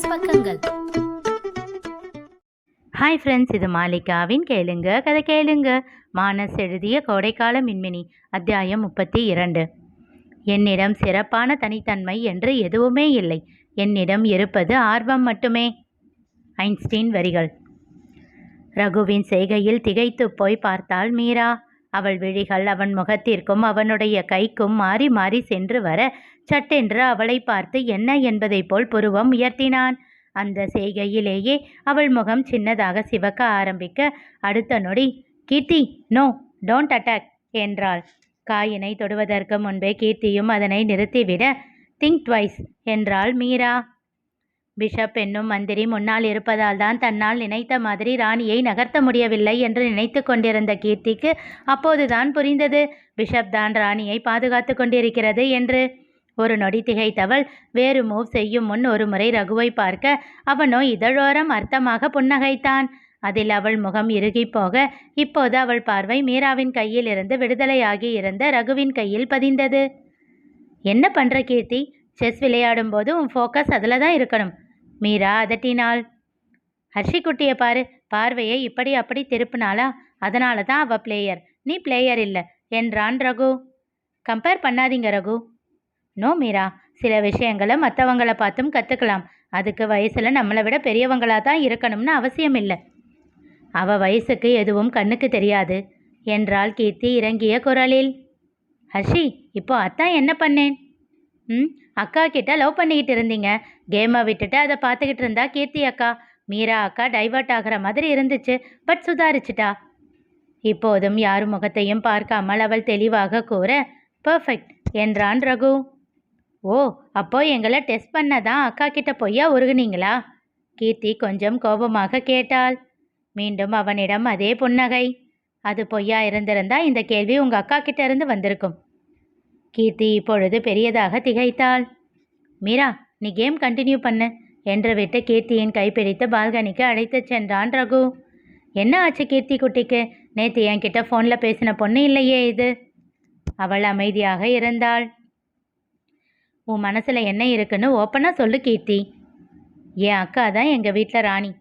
Business பக்கங்கள். Hi friends இது மாலிகாவின் கேளுங்க கதை கேளுங்க. மானஸ் எழுதிய கோடைக்கால மின்மினி அத்தியாயம் முப்பத்தி இரண்டு. என்னிடம் சிறப்பான தனித்தன்மை என்று எதுவுமே இல்லை. என்னிடம் இருப்பது ஆர்வம் மட்டுமே. ஐன்ஸ்டீன் வரிகள். ரகுவின் செய்கையில் திகைத்து போய் பார்த்தாள் மீரா. அவள் விழிகள் அவன் முகத்திற்கும் அவனுடைய கைக்கும் மாறி மாறி சென்று வர சட்டென்று அவளை பார்த்து என்ன என்பதைப் போல் புருவம் உயர்த்தினான். அந்த செய்கையிலேயே அவள் முகம் சின்னதாக சிவக்க ஆரம்பிக்க அடுத்த நொடி கீர்த்தி நோ டோன்ட் அட்டாக் என்றாள். காயினை தொடுவதற்கு முன்பே கீர்த்தியும் அதனை நிறுத்திவிட திங்க் ட்வைஸ் என்றாள் மீரா. பிஷப் என்னும் மந்திரி முன்னால் இருப்பதால் தான் தன்னால் நினைத்த மாதிரி ராணியை நகர்த்த முடியவில்லை என்று நினைத்து கொண்டிருந்த கீர்த்திக்கு அப்போதுதான் புரிந்தது. பிஷப் தான் ராணியை பாதுகாத்து கொண்டிருக்கிறது என்று. ஒரு நொடி திகைத்தவள் வேறு மூவ் செய்யும் முன் ஒரு முறை ரகுவை பார்க்க அவனோ இதழோரம் அர்த்தமாக புன்னகைத்தான். அதில் அவள் முகம் இறுகி போக இப்போது அவள் பார்வை மீராவின் கையில் இருந்து விடுதலையாகி இருந்த ரகுவின் கையில் பதிந்தது. என்ன பண்ற கீர்த்தி? செஸ் விளையாடும் போது உன் ஃபோக்கஸ் அதில் தான் இருக்கணும். மீரா அதட்டினாள் ஹர்ஷிக்குட்டியை பாரு பார்வையை இப்படி அப்படி திருப்பினாளா? அதனால தான் அவ பிளேயர் நீ பிளேயர் இல்லை என்றான் ரகு. கம்பேர் பண்ணாதீங்க ரகு. நோ மீரா. சில விஷயங்களை மற்றவங்கள பார்த்தும் கற்றுக்கலாம் அதுக்கு வயசில் நம்மளை விட பெரியவங்களாக தான் இருக்கணும்னு அவசியம் இல்லை. அவ வயசுக்கு எதுவும் கண்ணுக்கு தெரியாது என்றாள் கீர்த்தி இறங்கிய குரலில். ஹர்ஷி இப்போ அத்தான் என்ன பண்ணேன்? ம் அக்கா கிட்ட லவ் பண்ணிக்கிட்டு இருந்தீங்க. கேமை விட்டுட்டு அதை பார்த்துக்கிட்டு இருந்தா கீர்த்தி அக்கா. மீரா அக்கா டைவர்ட் ஆகிற மாதிரி இருந்துச்சு பட் சுதாரிச்சிட்டா. இப்போதும் யார் முகத்தையும் பார்க்காமல் அவள் தெளிவாக கூற பர்ஃபெக்ட் என்றான் ரகு. ஓ அப்போ எங்களை டெஸ்ட் பண்ண தான் அக்கா கிட்ட பொய்யா உருகுனீங்களா? கீர்த்தி கொஞ்சம் கோபமாக கேட்டாள். மீண்டும் அவனிடம் அதே புன்னகை. அது பொய்யா இருந்திருந்தா இந்த கேள்வி உங்க அக்கா கிட்ட இருந்து வந்திருக்கும். கீர்த்தி இப்பொழுது பெரியதாக திகைத்தாள். மீரா நீ கேம் கண்டினியூ பண்ணு என்று விட்டு கீர்த்தியின் கைப்பிடித்து பால்கனிக்கு அழைத்துச் சென்றான் ரகு. என்ன ஆச்சு கீர்த்தி குட்டிக்கு? நேற்று என்கிட்ட ஃபோனில் பேசின பொண்ணு இல்லையே இது. அவள் அமைதியாக இருந்தாள். உன் மனசில் என்ன இருக்குன்னு ஓப்பனாக சொல்லு கீர்த்தி. என் அக்கா தான் எங்கள் வீட்டில் ராணி.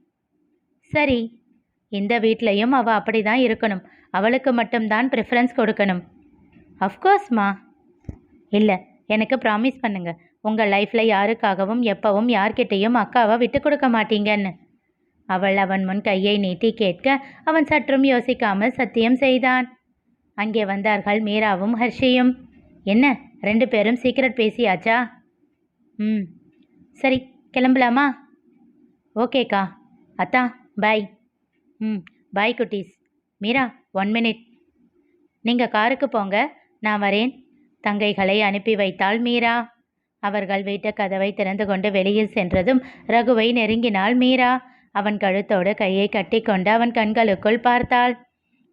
சரி. இந்த வீட்லேயும் அவள் அப்படி தான் இருக்கணும். அவளுக்கு மட்டும்தான் ப்ரிஃபரன்ஸ் கொடுக்கணும். அஃப்கோர்ஸ்மா இல்லை எனக்கு ப்ராமிஸ் பண்ணுங்க. உங்கள் லைஃப்பில் யாருக்காகவும் எப்பவும் யார்கிட்டேயும் அக்காவை விட்டு கொடுக்க மாட்டீங்கன்னு. அவள் அவன் முன் கையை நீட்டி கேட்க அவன் சற்றும் யோசிக்காமல் சத்தியம் செய்தான். அங்கே வந்தார்கள் மீராவும் ஹர்ஷியும். என்ன ரெண்டு பேரும் சீக்கிரட் பேசியாச்சா? ம். சரி கிளம்பலாமா? ஓகேக்கா அத்தா பாய் ம் பாய் குட்டீஸ். மீரா ஒன் மினிட் நீங்கள் காருக்கு போங்க நான் வரேன். தங்கைகளை அனுப்பி வைத்தாள் மீரா. அவர்கள் வீட்டு கதவை திறந்து கொண்டு வெளியில் சென்றதும் ரகுவை நெருங்கினாள் மீரா. அவன் கழுத்தோடு கையை கட்டிக்கொண்டு அவன் கண்களுக்குள் பார்த்தாள்.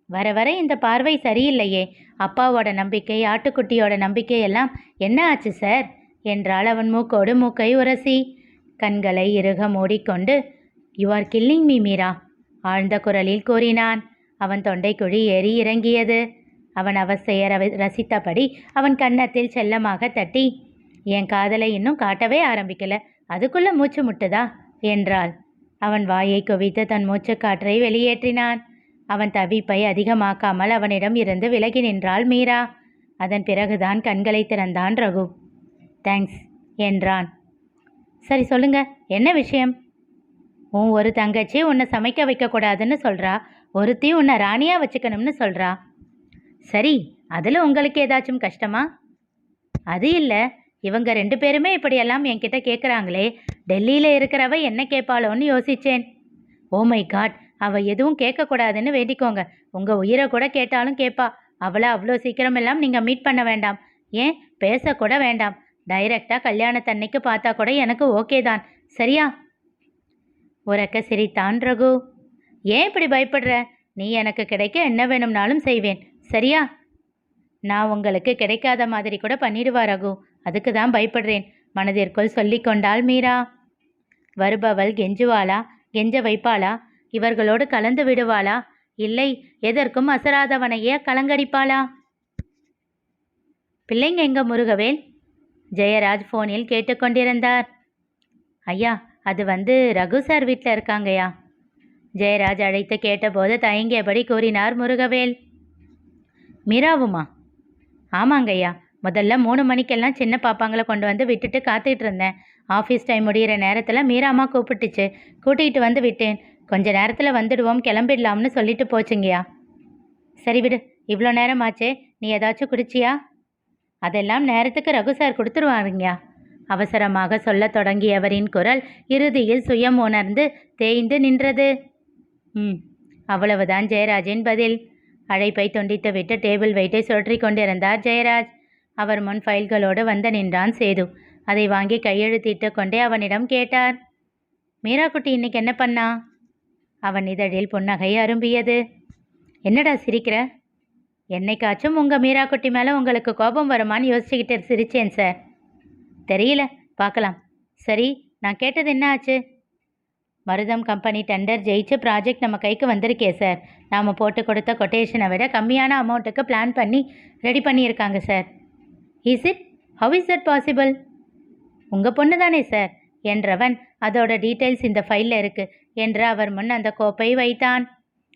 வர வர இந்த பார்வை சரியில்லையே. அப்பாவோட நம்பிக்கை ஆட்டுக்குட்டியோட நம்பிக்கை எல்லாம் என்ன ஆச்சு சார்? என்றாள் அவன் மூக்கோடு மூக்கை உரசி. கண்களை இறுக மூடிக்கொண்டு you are killing me Meera ஆழ்ந்த குரலில் கூறினான். அவன் தொண்டைக்குழி ஏறி இறங்கியது. அவன் அவசைய ரசித்தபடி அவன் கன்னத்தில் செல்லமாக தட்டி என் காதலை இன்னும் காட்டவே ஆரம்பிக்கல. அதுக்குள்ள மூச்சு முட்டுதா? என்றாள். அவன் வாயை குவித்து தன் மூச்சு காற்றை வெளியேற்றினான். அவன் தவிப்பை அதிகமாக்காமல் அவனிடம் இருந்து விலகி நின்றாள் மீரா. அதன் பிறகுதான் கண்களை திறந்தான் ரகு. தேங்க்ஸ் என்றான். சரி சொல்லுங்க. என்ன விஷயம்? உன் ஒரு தங்கச்சி உன்னை சமைக்க வைக்கக்கூடாதுன்னு சொல்றா. ஒருத்தி உன்னை ராணியாக வச்சுக்கணும்னு சொல்கிறா சரி அதில் உங்களுக்கு ஏதாச்சும் கஷ்டமா? அது இல்லை. இவங்க ரெண்டு பேருமே இப்படியெல்லாம் என்கிட்ட கேட்குறாங்களே டெல்லியில் இருக்கிறவ என்ன கேட்பாளோன்னு யோசிச்சேன். ஓ மை காட் அவள் எதுவும் கேட்கக்கூடாதுன்னு வேண்டிக்கோங்க. உங்கள் உயிரை கூட கேட்டாலும் கேட்பா அவளை அவ்வளோ சீக்கிரமெல்லாம் நீங்கள் மீட் பண்ண வேண்டாம். ஏன்? பேசக்கூட வேண்டாம். டைரக்டாக கல்யாணத்தன்னைக்கு பார்த்தா கூட எனக்கு ஓகே தான். சரியா? உறக்க சிரித்தான் ரகு. ஏன் இப்படி பயப்படுற? நீ எனக்கு கிடைக்க என்ன வேணும்னாலும் செய்வேன். சரியா? நான் உங்களுக்கு கிடைக்காத மாதிரி கூட பண்ணிடுவா ரகு. அதுக்கு தான் பயப்படுறேன். மனதிற்குள் சொல்லி கொண்டாள் மீரா. வருபவள் கெஞ்சுவாளா? கெஞ்ச வைப்பாளா? இவர்களோடு கலந்து விடுவாளா? இல்லை எதற்கும் அசராதவனையே கலங்கடிப்பாளா? பிள்ளைங்க எங்க முருகவேல்? ஜெயராஜ் ஃபோனில் கேட்டுக்கொண்டிருந்தார் ஐயா அது வந்து ரகு சார் வீட்டில் இருக்காங்கய்யா. ஜெயராஜ் அழைத்து கேட்டபோது தயங்கியபடி கூறினார் முருகவேல். மீராவுமா? ஆமாங்கய்யா முதல்ல மூணு மணிக்கெல்லாம் சின்ன பாப்பாங்களை கொண்டு வந்து விட்டுட்டு காத்துட்டு இருந்தேன். ஆஃபீஸ் டைம் முடிகிற நேரத்தில் மீராம்மா கூப்பிட்டுச்சு. கூட்டிகிட்டு வந்து விட்டேன். கொஞ்ச நேரத்தில் வந்துடுவோம் கிளம்பிடலாம்னு சொல்லிட்டு போச்சுங்கய்யா சரி விடு இவ்வளோ நேரம் ஆச்சே. நீ ஏதாச்சும் குடிச்சியா? அதெல்லாம் நேரத்துக்கு ரகு சார் கொடுத்துருவாருங்கய்யா அவசரமாக சொல்ல தொடங்கியவரின் குரல் இறுதியில் சுயம் உணர்ந்து தேய்ந்து நின்றது. ம் அவ்வளவுதான் ஜெயராஜின் பதில். அழைப்பை துண்டித்துவிட்டு டேபிள் வெயிட்டை சுழற்றி கொண்டிருந்தார் ஜெயராஜ். அவர் முன் ஃபைல்களோடு வந்து நின்றான் சேது. அதை வாங்கி கையெழுத்திட்டு கொண்டே அவனிடம் கேட்டார் மீராக்குட்டி இன்னைக்கு என்ன பண்ணா? அவன் இதழில் புன்னகை அரும்பியது. என்னடா சிரிக்கிற? என்னைக்காச்சும் உங்கள் மீராக்குட்டி மேலே உங்களுக்கு கோபம் வருமான்னு யோசிச்சுக்கிட்டு சிரிச்சேன் சார். தெரியல பார்க்கலாம். சரி நான் கேட்டது என்ன ஆச்சு? மருதம் கம்பெனி டெண்டர் ஜெயிச்சு ப்ராஜெக்ட் நம்ம கைக்கு வந்திருக்கே சார். நாம் போட்டு கொடுத்த கொட்டேஷனை விட கம்மியான அமௌண்ட்டுக்கு பிளான் பண்ணி ரெடி பண்ணியிருக்காங்க sir. Is it how is that possible உங்கள் பொண்ணு தானே சார். என்றவன் அதோட டீட்டெயில்ஸ் இந்த ஃபைலில் இருக்குது என்று அவர் முன் அந்த கோப்பை வைத்தான்.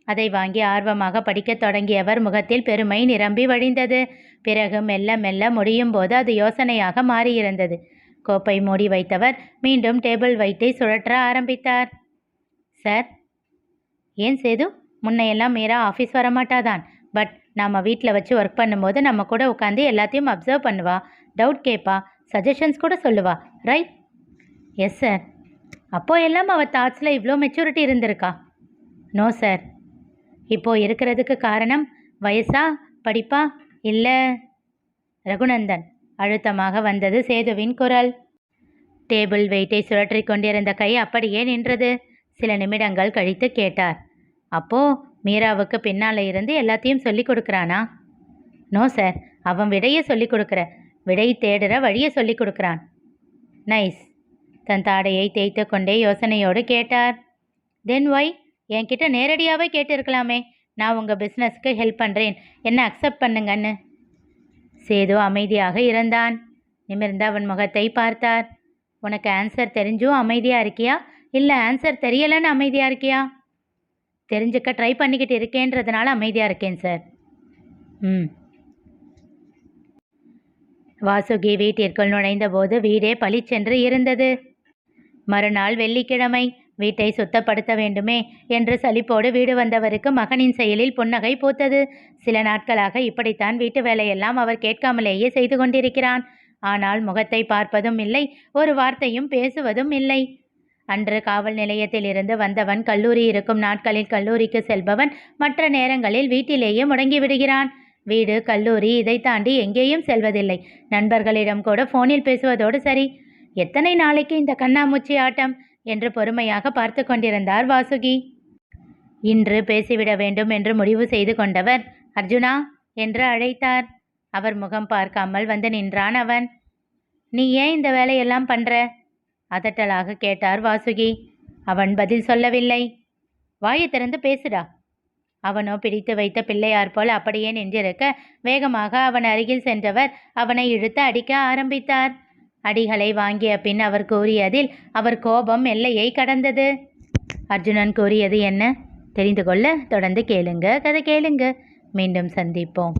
அதை வாங்கி ஆர்வமாக படிக்கத் தொடங்கியவர் முகத்தில் பெருமை நிரம்பி வழிந்தது. பிறகு மெல்ல மெல்ல முடியும் போது அது யோசனையாக மாறியிருந்தது. கோப்பை மூடி வைத்தவர் மீண்டும் டேபிள் வைட்டை சுழற்ற ஆரம்பித்தார். சார். ஏன் சேது? முன்னையெல்லாம் மீரா ஆஃபீஸ் வரமாட்டாதான். பட் நாம் வீட்டில் வச்சு ஒர்க் பண்ணும்போது நம்ம கூட உட்காந்து எல்லாத்தையும் அப்சர்வ் பண்ணுவா. டவுட் கேட்பா சஜஷன்ஸ் கூட சொல்லுவா. ரைட் எஸ் சார் அப்போ எல்லாம் அவள் தாட்ஸில் இவ்வளோ மெச்சூரிட்டி இருந்திருக்கா? நோ சார் இப்போது இருக்கிறதுக்கு காரணம் வயசா படிப்பா இல்லை? ரகுநந்தன். அழுத்தமாக வந்தது சேதுவின் குரல். டேபிள் வெயிட்டை சுழற்றி கொண்டிருந்த கை அப்படியே நின்றது. சில நிமிடங்கள் கழித்து கேட்டார். அப்போ மீராவுக்கு பின்னால் இருந்து எல்லாத்தையும் சொல்லி கொடுக்குறானா? No sir. அவன் விடையை சொல்லி கொடுக்குற. விடை தேடுற வழியை சொல்லி கொடுக்குறான். நைஸ். தன் தாடையை தேய்த்து கொண்டே யோசனையோடு கேட்டார். தென் ஒய் என்கிட்ட நேரடியாகவே கேட்டிருக்கலாமே. நான் உங்கள் பிஸ்னஸ்க்கு ஹெல்ப் பண்ணுறேன் என்ன அக்செப்ட் பண்ணுங்கன்னு. சேது அமைதியாக இருந்தான். நிமிர்ந்து அவன் முகத்தை பார்த்தார். உனக்கு ஆன்சர் தெரிஞ்சும் அமைதியாக இருக்கியா? இல்லை ஆன்சர் தெரியலைன்னு அமைதியாக இருக்கியா? தெரிஞ்சுக்க ட்ரை பண்ணிக்கிட்டு இருக்கேன்றதுனால அமைதியாக இருக்கேன் சார் ம். வாசுகி வீட்டிற்குள் நுழைந்தபோது வீடே பளிச்சென்று இருந்தது. மறுநாள் வெள்ளிக்கிழமை வீட்டை சுத்தப்படுத்த வேண்டுமே என்று சலிப்போடு வீடு வந்தவருக்கு மகனின் செயலில் புன்னகை பூத்தது. சில நாட்களாக இப்படித்தான் வீட்டு வேலையெல்லாம் அவர் கேட்காமலேயே செய்து கொண்டிருக்கிறான். ஆனால் முகத்தை பார்ப்பதும் இல்லை ஒரு வார்த்தையும் பேசுவதும் இல்லை. அன்று காவல் நிலையத்திலிருந்து வந்தவன் கல்லூரி இருக்கும் நாட்களில் கல்லூரிக்கு செல்பவன் மற்ற நேரங்களில் வீட்டிலேயே முடங்கி விடுகிறான் வீடு கல்லூரி இதை தாண்டி எங்கேயும் செல்வதில்லை. நண்பர்களிடம் கூட ஃபோனில் பேசுவதோடு சரி. எத்தனை நாளைக்கு இந்த கண்ணாமூச்சி ஆட்டம்? என்று பொறுமையாக பார்த்து கொண்டிருந்தார் வாசுகி. இன்று பேசிவிட வேண்டும் என்று முடிவு செய்து கொண்டவர் அர்ஜுனா என்று அழைத்தார். அவர் முகம் பார்க்காமல் வந்து நின்றான் அவன். நீ ஏன் இந்த வேலையெல்லாம் பண்ற? அதட்டலாக கேட்டார் வாசுகி. அவன் பதில் சொல்லவில்லை. வாயை திறந்து பேசுடா. அவனோ பிடித்து வைத்த பிள்ளையார் போல் அப்படியே நின்றிருக்க வேகமாக அவன் அருகில் சென்றவர் அவனை இழுத்து அடிக்க ஆரம்பித்தார். அடிகளை வாங்கிய பின் அவர் கூறியதில் அவர் கோபம் எல்லையை கடந்தது. அர்ஜுனன் கூறியது என்ன? தெரிந்து கொள்ள தொடர்ந்து கேளுங்க. கதை கேளுங்க. மீண்டும் சந்திப்போம்.